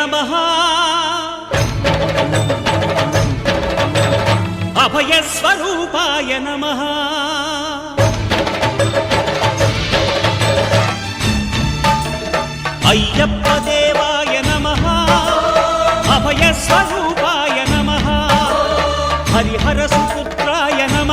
నమ అభయస్వరూపాయ నమ అయ్యప్ప దేవాయ నమ అభయస్వరూపాయ నమ హరిహర సుపుత్రాయ నమ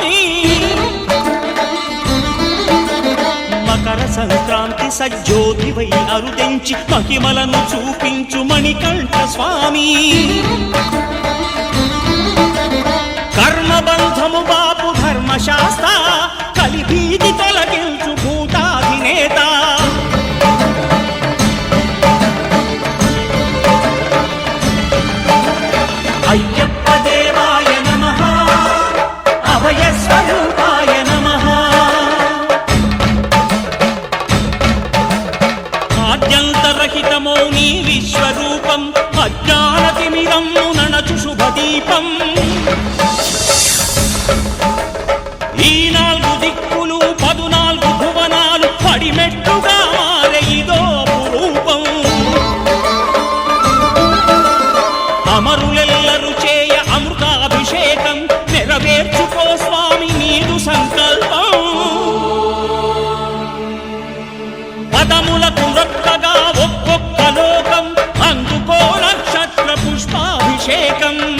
సంక్రాంతి సజ్జోతివై అరుదించి మహిమలను చూపించు మణికంఠ స్వామి. కర్మబంధము బాపు ధర్మశాస్త్ర రహితమో నీ విశ్వరూపం అజ్ఞాన అజ్ఞానతిమిరమ్ము నణచు శుభదీపం. ఈ నాలుగు దిక్కులు పదునాలుగు భువనాలు పడిమెట్టుగా ஏகம்